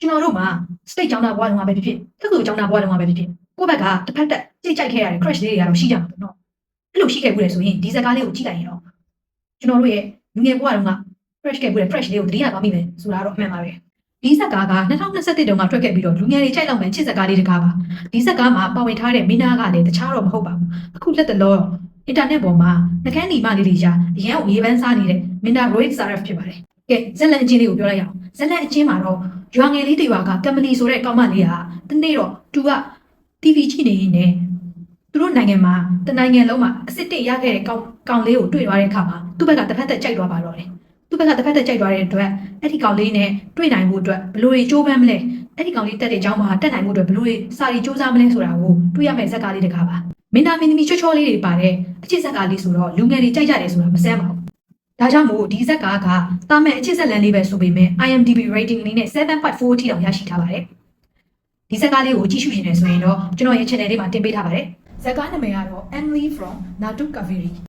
ကျွန်တော်တို့မှာ state ကျောင်းသားဘွားလုံးကပဲဖြစ်ဖြစ်တက္ကသိုလ်ကျောင်းသားဘွားလုံးကပဲဖြစ်ဖြစ်ကိုယ့်ဘက်ကတစ်ဖက်တက်ကြိတ်ကြိုက်ခဲ့ရတဲ့ crush လေးတွေကတော့ရှိကြမှာပေါ့နော်အဲ့လိုရှိခဲ့ဘူးလေဆိုရင်ဒီဇက်ကားလေးကိုကြည့်လိုက်ရင်တော့ကျွန်တော်တို့ရဲ့လူငယ်ဘွားလုံးက crush ခဲ့ဘူးလေ crush လေးကိုတတိယသွားမိမယ်ဆိုတာတော့အမှန်ပါပဲဒီဇက်ကားက2021တုန်းကထွက်ခဲ့ပြီးတော့လူငယ်တွေကြိုက်လောက်မယ်ချစ်ဇက်ကားလေးတကားပါဒီဇက်ကားမှာပါဝင်ထားတဲ့မင်းသားကလည်းတခြားတော့မဟုတ်ပါဘူးအခုလက်တလောအင်တာနက်ပေါ်မှာနှကန်းဒီမလေးတွေရှာအရန်ကိုရေးပန်းစားနေတဲ့မင်းသား Rohit Saraf ဖြစ်ပါတယ်ကဲဇက်လန်အချင်းလေးကိုပြောလိုက်ရအောင်ဇက်လန်အချင်းမှာတော့ ရွာငယ်လေးတွေရွာကကမ္ပဏီဆိုတဲ့ကောင်မလေးကတနေ့တော့သူက TV ကြည့်နေရင်ねသူတို့နိုင်ငံမှာတနိုင်ငံလုံးမှာအစ်စ်တစ်ရခဲ့တဲ့ကောင်ကောင်လေးကိုတွေ့သွားတဲ့အခါမှာသူ့ဘက်ကတစ်ဖက်သက်ကြိုက်သွားပါတော့တယ်သူ့ဘက်ကတစ်ဖက်သက်ကြိုက်သွားတဲ့အတွက်အဲ့ဒီကောင်လေးနဲ့တွေ့နိုင်ဖို့အတွက်ဘယ်လိုတွေကြိုးပမ်းမလဲအဲ့ဒီကောင်လေးတက်တဲ့အကြောင်းမှာတက်နိုင်ဖို့အတွက်ဘယ်လိုတွေစာရီစူးစမ်းမလဲဆိုတာကိုတွေ့ရမယ့်ဇက်ကားလေးတကားပါမင်းသားမင်းသမီးချောချောလေးတွေပါတဲ့အချစ်ဇက်ကားလေးဆိုတော့လူငယ်တွေကြိုက်ကြတယ်ဆိုတာမဆန်းပါဘူး ဒါကြောင့်မို့ဒီဇက်ကားကတာမဲ့အချစ်ဇက်လန်လေးပဲဆိုပေမဲ့ IMDb rating အနေနဲ့7.4အထိတောင်ရရှိထားပါတယ်ဒီဇက်ကားလေးကိုကြည့်ရှုရှင်နေဆိုရင်တော့ကျွန်တော်ရဲ့ channel လေးမှာတင်ပေးထားပါတယ်ဇက်ကားနာမည်ကတော့ Emily from Natu Kaveri